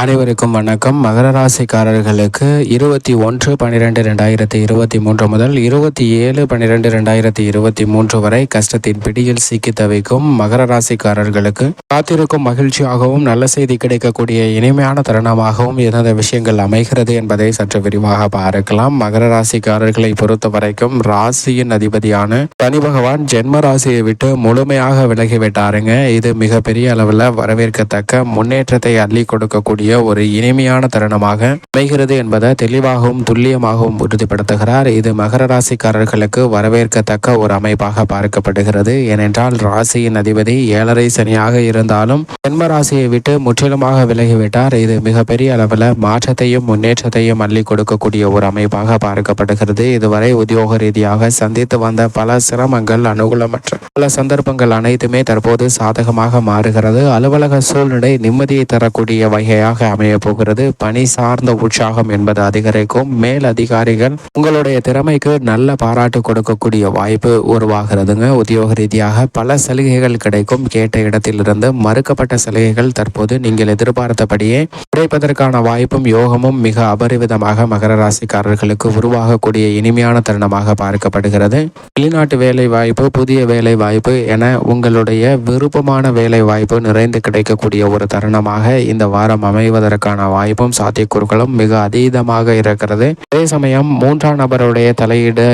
அனைவருக்கும் வணக்கம். மகர ராசிக்காரர்களுக்கு இருபத்தி ஒன்று பன்னிரெண்டு ரெண்டாயிரத்தி இருபத்தி மூன்று முதல் இருபத்தி ஏழு பன்னிரெண்டு ரெண்டாயிரத்தி இருபத்தி மூன்று வரை கஷ்டத்தின் பிடியில் சிக்கி தவிக்கும் மகர ராசிக்காரர்களுக்கு காத்திருக்கும் மகிழ்ச்சியாகவும் நல்ல செய்தி கிடைக்கக்கூடிய இனிமையான தருணமாகவும் எந்தெந்த விஷயங்கள் அமைகிறது என்பதை சற்று விரிவாக பார்க்கலாம். மகர ராசிக்காரர்களை பொறுத்த வரைக்கும் ராசியின் அதிபதியான சனி பகவான் ஜென்ம ராசியை விட்டு முழுமையாக விலகிவிட்டாருங்க. இது மிகப்பெரிய அளவில் வரவேற்கத்தக்க முன்னேற்றத்தை அள்ளி கொடுக்கக்கூடிய ஒரு இனிமையான தருணமாக அமைகிறது என்பதை தெளிவாகவும் துல்லியமாகவும் உறுதிப்படுத்துகிறார். இது மகர ராசிக்காரர்களுக்கு வரவேற்கத்தக்க ஒரு அமைப்பாக பார்க்கப்படுகிறது. ஏனென்றால் ராசியின் அதிபதி ஏழரை சனியாக இருந்தாலும் ஜென்ம ராசியை விட்டு முற்றிலுமாக விலகிவிட்டார். இது மிகப்பெரிய அளவில் மாற்றத்தையும் முன்னேற்றத்தையும் அள்ளி கொடுக்கக்கூடிய ஒரு அமைப்பாக பார்க்கப்படுகிறது. இதுவரை உத்தியோக ரீதியாக சந்தித்து வந்த பல சிரமங்கள் அனுகூலமற்ற பல சந்தர்ப்பங்கள் அனைத்துமே தற்போது சாதகமாக மாறுகிறது. அலுவலக சூழ்நிலை நிம்மதியை தரக்கூடிய வகையாக அமைய போகிறது. பணி சார்ந்த உற்சாகம் என்பது அதிகரிக்கும். மேல் அதிகாரிகள் உங்களுடைய திறமைக்கு நல்ல பாராட்டு கொடுக்கக்கூடிய வாய்ப்பு உருவாகிறதுங்க. உத்தியோக ரீதியாக பல சலுகைகள் கிடைக்கும். கேட்ட இடத்திலிருந்து மறுக்கப்பட்ட சலுகைகள் தற்போது நீங்கள் எதிர்பார்த்தபடியே கிடைப்பதற்கான வாய்ப்பும் யோகமும் மிக அபரிவிதமாக மகர ராசிக்காரர்களுக்கு உருவாகக்கூடிய இனிமையான தருணமாக பார்க்கப்படுகிறது. வெளிநாட்டு வேலை வாய்ப்பு புதிய வேலை வாய்ப்பு என உங்களுடைய விருப்பமான வேலை வாய்ப்பு நிறைந்து கிடைக்கக்கூடிய ஒரு தருணமாக இந்த வாரம் அமைவதற்கான வாய்ப்பும் சாத்தியக்கூறுகளும் மிக அதீதமாக இருக்கிறது. அதே சமயம் மூன்றாம் நபருடைய தலையீடு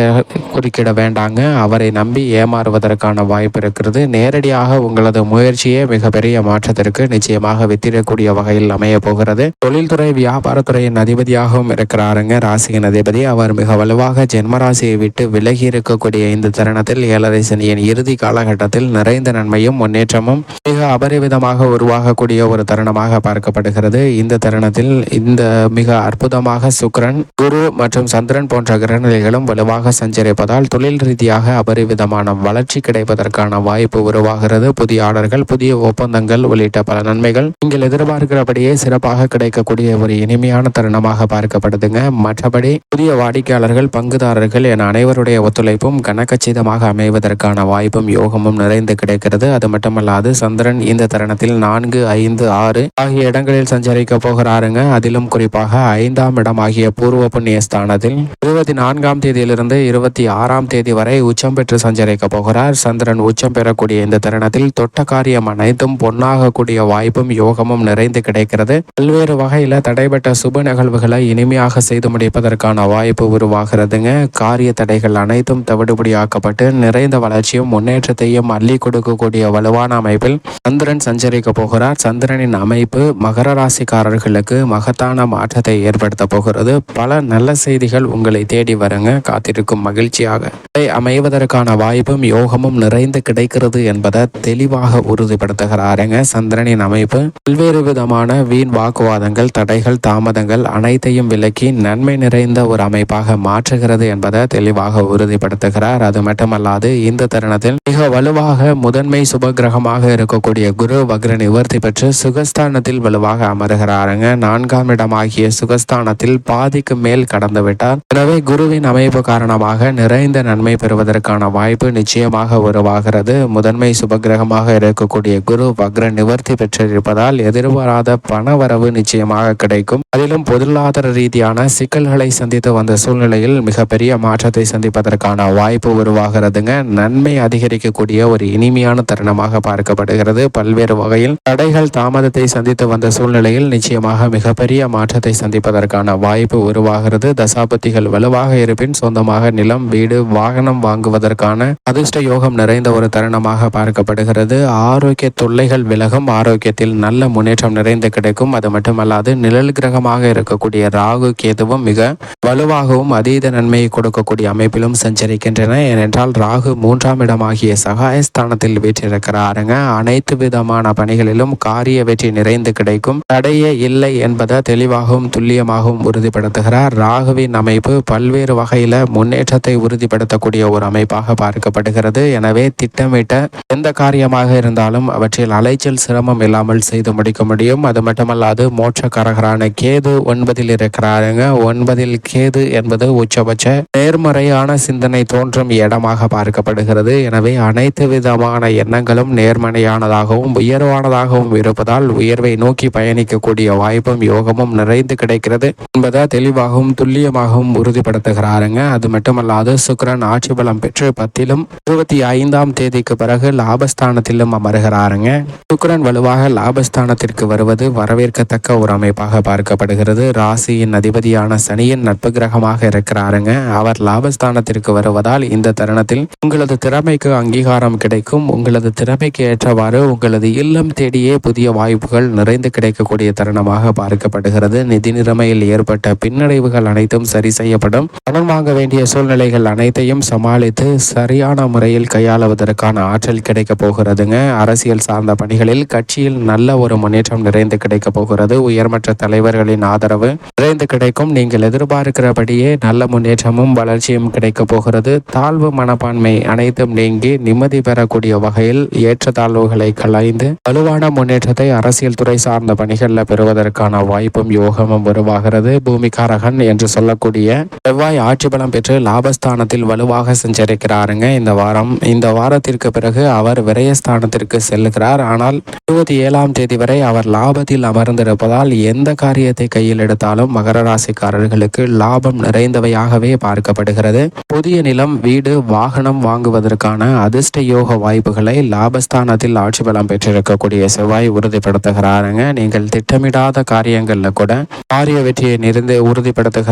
குறுக்கிட வேண்டாங்க. அவரை நம்பி ஏமாறுவதற்கான வாய்ப்பு இருக்கிறது. நேரடியாக உங்களது முயற்சியே மிகப்பெரிய மாற்றத்திற்கு நிச்சயமாக வித்திடக்கூடிய வகையில் அமைய போகிறது. தொழில்துறை வியாபாரத்துறையின் அதிபதியாகவும் இருக்கிறாருங்க. ராசியின் அதிபதி. அவர் மிக வலுவாக ஜென்மராசியை விட்டு விலகி இருக்கக்கூடிய இந்த தருணத்தில் ஏழரை சனியின் இறுதி காலகட்டத்தில் நிறைந்த நன்மையும் முன்னேற்றமும் மிக அபரிவிதமாக உருவாகக்கூடிய ஒரு தருணமாக பார்க்கப்படுகிறது. இந்த தருணத்தில் இந்த மிக அற்புதமாக சுக்ரன் குரு மற்றும் சந்திரன் போன்ற கிரகநிலைகளும் வலுவாக சஞ்சரிப்பதால் தொழில் ரீதியாக அபரிவிதமான வளர்ச்சி கிடைப்பதற்கான வாய்ப்பு உருவாகிறது. புதிய ஆர்டர்கள் புதிய ஒப்பந்தங்கள் உள்ளிட்ட பல நன்மைகள் நீங்கள் எதிர்பார்க்கிறபடியே சிறப்பாக கிடைக்கக்கூடிய ஒரு இனிமையான தருணமாக பார்க்கப்படுதுங்க. மற்றபடி புதிய வாடிக்கையாளர்கள் பங்குதாரர்கள் என அனைவருடைய ஒத்துழைப்பும் கனக்கச்சிதமாக அமைவதற்கான வாய்ப்பும் யோகமும் நிறைந்து கிடைக்கிறது. அது மட்டுமல்லாது சந்திரன் இந்த தருணத்தில் நான்கு ஐந்து ஆறு ஆகிய இடங்களில் சஞ்சரிக்க போகிறாருங்க. அதிலும் குறிப்பாக ஐந்தாம் இடம் ஆகிய பூர்வ புண்ணிய ஸ்தானத்தில் இருபத்தி நான்காம் தேதியிலிருந்து இருபத்தி ஆறாம் தேதி வரை உச்சம் பெற்று சஞ்சரிக்க போகிறார். சந்திரன் உச்சம் பெறக்கூடிய இந்த தருணத்தில் தொட்ட காரியம் அனைத்தும் பொன்னாகக்கூடிய வாய்ப்பும் யோகமும் நிறைந்து கிடைக்கிறது. பல்வேறு வகையில தடைபட்ட சுப நிகழ்வுகளை இனிமையாக செய்து முடிப்பதற்கான வாய்ப்பு உருவாகிறதுங்க. காரிய தடைகள் அனைத்தும் தவிடுபடியாக்கப்பட்டு நிறைந்த வளர்ச்சியும் முன்னேற்றத்தையும் அள்ளி கொடுக்கக்கூடிய வலுவான அமைப்பில் சந்திரன் சஞ்சரிக்க போகிறார். சந்திரனின் அமைப்பு மகர ராசிக்காரர்களுக்கு மகத்தான மாற்றத்தை ஏற்படுத்த போகிறது. பல நல்ல செய்திகள் உங்களை தேடி வருங்க. காத்திருக்கும் மகிழ்ச்சியாக. அமைவதற்கான வாய்ப்பும் யோகமும் நிறைந்து கிடைக்கிறது என்பதை தெளிவாக உறுதிப்படுத்துகிறாருங்க. சந்திரனின் அமைப்பு. பல்வேறு விதமான வீண் வாக்குவாதங்கள் தடைகள் தாமதங்கள் அனைத்தையும் விலக்கி நன்மை நிறைந்த ஒரு அமைப்பாக மாற்றுகிறது என்பதை தெளிவாக உறுதிப்படுத்துகிறார். அது மட்டுமல்லாது இந்த தருணத்தில் மிக வலுவாக முதன்மை சுபகிரகமாக இருக்கக்கூடிய குரு வக்ர நிவர்த்தி பெற்று சுகஸ்தானத்தில் வலுவாக அமருகிறாருங்க. நான்காம் இடமாகிய சுகஸ்தானத்தில் பாதிக்கு மேல் கடந்து விட்டார் எனவே குருவின் அமைப்பு காரணமாக நிறைந்த நன்மை பெறுவதற்கான வாய்ப்பு நிச்சயமாக உருவாகிறது. முதன்மை சுபகிரகமாக இருக்கக்கூடிய குரு வக்ர நிவர்த்தி பெற்றிருப்பதால் எதிர்பாராத பணவரவு நிச்சயமாக கிடைக்கும். அதிலும் பொருளாதார ரீதியான சிக்கல்களை சந்தித்து வந்த சூழ்நிலையில் மிகப்பெரிய மாற்றத்தை சந்திப்பதற்கான வாய்ப்பு உருவாகிறதுங்க. நன்மை அதிகரிக்கக்கூடிய ஒரு இனிமையான தருணமாக பார்க்கப்படுகிறது. பல்வேறு வகையில் தடைகள் தாமதத்தை சந்தித்து வந்த சூழ்நிலையில் நிச்சயமாக மிகப்பெரிய மாற்றத்தை சந்திப்பதற்கான வாய்ப்பு உருவாகிறது. தசாபத்திகள் வலுவாக இருப்பின் சொந்தமாக நிலம் வீடு வாகனம் வாங்குவதற்கான அதிர்ஷ்ட யோகம் நிறைந்த ஒரு தருணமாக பார்க்கப்படுகிறது. ஆரோக்கிய தொல்லைகள் விலகும் ஆரோக்கியத்தில் நல்ல முன்னேற்றம் நிறைந்து கிடைக்கும். அது மட்டுமல்லாது நிழல் கிரகமாக இருக்கக்கூடிய ராகு கேதுவும் மிக வலுவாகவும் அதீத நன்மையை கொடுக்கக்கூடிய அமைப்பிலும் சஞ்சரிக்கின்றன. ஏனென்றால் ராகு மூன்றாம் இடமாகிய சகாயஸ்தானத்தில் வீற்றிருக்கிறாருங்க. அனைத்து விதமான பணிகளிலும் காரிய வெற்றி நிறைந்து கிடைக்கும். தடையே இல்லை என்பதை தெளிவாகவும் துல்லியமாகவும் உறுதிப்படுத்துகிறார். ராகுவின் அமைப்பு பல்வேறு வகையில முன்னேற்றத்தை உறுதிப்படுத்தக்கூடிய ஒரு அமைப்பாக பார்க்கப்படுகிறது. எனவே திட்டமிட்ட எந்த காரியமாக இருந்தாலும் அவற்றில் அலைச்சல் சிரமம் இல்லாமல் செய்து முடிக்க முடியும். அது மட்டுமல்லாது மோட்சக்காரகரான கேது ஒன்பதில் இருக்கிறாருங்க. ஒன்பதில் கேது என்பது உச்சபட்ச நேர்மறையான சிந்தனை தோன்றும் இடமாக பார்க்கப்படுகிறது. எனவே அனைத்து விதமான எண்ணங்களும் நேர்மறையானதாகவும் உயர்வானதாகவும் இருப்பதால் உயர்வை நோக்கி பயணிக்கக்கூடிய வாய்ப்பும் யோகமும் நிறைந்து கிடைக்கிறது என்பதை தெளிவாகவும் துல்லியமாகவும் உறுதிப்படுத்துகிறாருங்க. அது மட்டுமல்லாது சுக்ரன் ஆட்சி பலம் பெற்று பத்திலும் இருபத்தி ஐந்தாம் தேதிக்கு பிறகு லாபஸ்தானத்திலும் அமர்கிறாருங்க. சுக்ரன் வலுவாக லாபஸ்தானத்திற்கு வருவது வரவேற்கத்தக்க ஒரு அமைப்பாக பார்க்கப்படுகிறது. ராசியின் அதிபதியான சனியின் நட்பு கிரகமாக இருக்கிறாருங்க. அவர் லாபஸ்தானத்திற்கு வருவதால் இந்த தருணத்தில் உங்களது திறமைக்கு அங்கீகாரம் கிடைக்கும். உங்களது திறமைக்கு ஏற்றவாறு உங்களது இல்லம் தேடியே புதிய வாய்ப்புகள் நிறைந்து கிடைக்கக்கூடிய தருணமாக பார்க்கப்படுகிறது. நிதி நிலைமையில் ஏற்பட்ட பின்னடைவுகள் அனைத்தும் சரி செய்யப்படும். கடன் வாங்க வேண்டிய சூழ்நிலைகள் அனைத்தையும் சமாளித்து சரியான முறையில் கையாளுவதற்கான ஆற்றல் கிடைக்க போகிறதுங்க. அரசியல் சார்ந்த பணிகளில் கட்சியில் நல்ல ஒரு முன்னேற்றம் நிறைந்து கிடைக்க போகிறது. உயர்மட்ட தலைவர்களின் ஆதரவு நிறைந்து கிடைக்கும். நீங்கள் எதிர்பார்க்கிறபடியே நல்ல முன்னேற்றமும் வளர்ச்சியும் கிடைக்க போகிறது. தாழ்வு மனப்பான்மை அனைத்தும் நீங்கி நிம்மதி பெறக்கூடிய வகையில் ஏற்றத்தாழ்வுகளை கலைந்து வலுவான முன்னேற்றத்தை அரசியல் துறை சார்ந்த பணிகளில் பெறுவதற்கான வாய்ப்பும் யோகமும் உருவாகிறது. பூமிகாரகன் என்று சொல்லக்கூடிய செவ்வாய் ஆட்சி பலம் பெற்று லாபஸ்தானத்தில் வலுவாக சென்றிருக்கிறாருங்க இந்த வாரம் இந்த வாரத்திற்கு பிறகு அவர் விரயஸ்தானத்திற்கு செல்லுகிறார். ஆனால் இருபத்தி ஏழாம் தேதி வரை அவர் லாபத்தில் அமர்ந்திருப்பதால் எந்த காரியத்தை கையில் எடுத்தாலும் மகர ராசிக்காரர்களுக்கு லாபம் நிறைந்தவையாகவே பார்க்கப்படுகிறது. புதிய நிலம் வீடு வாகனம் வாங்குவதற்கான அதிர்ஷ்ட யோக வாய்ப்புகளை லாபஸ்தானத்தில் ஆட்சி பலம் பெற்றிருக்கக்கூடிய செவ்வாய் உறுதிப்படுத்துகிறாருங்க. நீங்கள் திட்டமிடாத காரியங்களில் கூட காரிய வெற்றியை நிறுந்து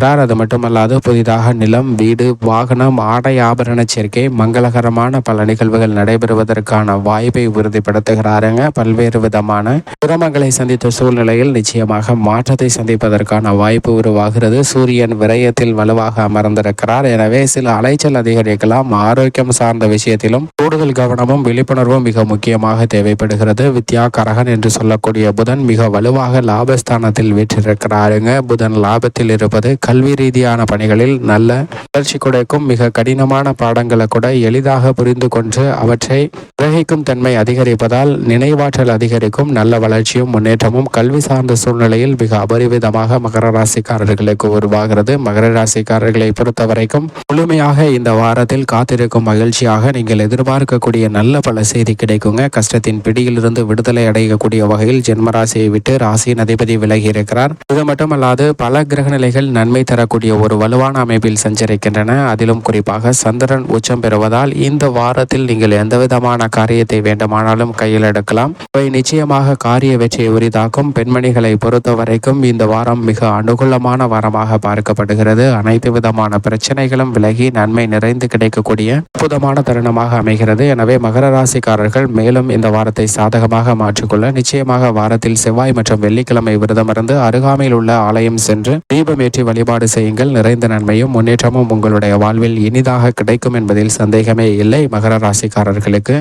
உறுதிப்படுத்துகிறார் அது மட்டுமல்லாது புதிதாக நிலம் வீடு வாகனம் ஆடை ஆபரண சேர்க்கை மங்களகரமான பல நிகழ்வுகள் நடைபெறுவதற்கான வாய்ப்பை உறுதிப்படுத்துகிறாருங்க. பல்வேறு விதமான சிரமங்களை சந்தித்த சூழ்நிலையில் நிச்சயமாக மாற்றத்தை சந்திப்பதற்கான வாய்ப்பு உருவாகிறது. சூரியன் விரயத்தில் வலுவாக அமர்ந்திருக்கிறார். எனவே சில அலைச்சல் அதிகரிக்கலாம். ஆரோக்கியம் சார்ந்த விஷயத்திலும் கூடுதல் கவனமும் விழிப்புணர்வும் மிக முக்கியமாக தேவைப்படுகிறது. வித்யா கரகன் என்று சொல்லக்கூடிய புதன் மிக வலுவாக லாபஸ்தானத்தில் வீற்றிருக்கிறாருங்க. புதன் லாபத்தில் இருப்பது கல்வி ரீதியான பணிகளில் நல்ல வளர்ச்சி கிடைக்கும் மிக கடினமான பாடங்களை கூட எளிதாக புரிந்து கொண்டு அவற்றை கிரகிக்கும் தன்மை அதிகரிப்பதால் நினைவாற்றல் அதிகரிக்கும் நல்ல வளர்ச்சியும் முன்னேற்றமும் கல்வி சார்ந்த சூழ்நிலையில் மிக அபரிவிதமாக மகர ராசிக்காரர்களுக்கு உருவாகிறது. மகர ராசிக்காரர்களை பொறுத்த வரைக்கும் முழுமையாக இந்த வாரத்தில் காத்திருக்கும் மகிழ்ச்சியாக நீங்கள் எதிர்பார்க்கக்கூடிய நல்ல பல செய்தி கிடைக்குங்க. கஷ்டத்தின் பிடியிலிருந்து விடுதலை அடையக்கூடிய வகையில் ஜென்மராசியை விட்டு ராசியின் அதிபதி விலகி இருக்கிறார். இது மட்டுமல்லாது பல கிரக நிலைகள் நன்மை தரக்கூடிய ஒரு வலுவான அமைப்பில் சஞ்சரிக்கின்றன. அதிலும் குறிப்பாக சந்திரன் உச்சம் பெறுவதால் இந்த வாரத்தில் நீங்கள் எந்தவிதமான காரியத்தை வேண்டுமானாலும் கையில் எடுக்கலாம். இவை நிச்சயமாக காரிய வெற்றியை உரிதாக்கும். பெண்மணிகளை பொறுத்த வரைக்கும் இந்த வாரம் மிக அனுகூலமான வாரமாக பார்க்கப்படுகிறது. அனைத்து விதமான பிரச்சனைகளும் விலகி நன்மை நிறைந்து கிடைக்கக்கூடிய அற்புதமான தருணமாக அமைகிறது. எனவே மகர ராசிக்காரர்கள் மேலும் இந்த வாரத்தை சாதகமாக மாற்றிக்கொள்ள நிச்சயமாக வாரத்தில் செவ்வாய் மற்றும் வெள்ளிக்கிழமை விரதமிருந்து அருகாமையில் உள்ள ஆலயம் சென்று தீபமேற்றி வழிபாடு செய்யுங்கள். நிறைந்த நன்மையும் முன்னேற்றமும் உங்களுடைய வாழ்வில் இனிதாக கிடைக்கும் என்பதில் சந்தேகமே இல்லை. மகர ராசிக்காரர்களுக்கு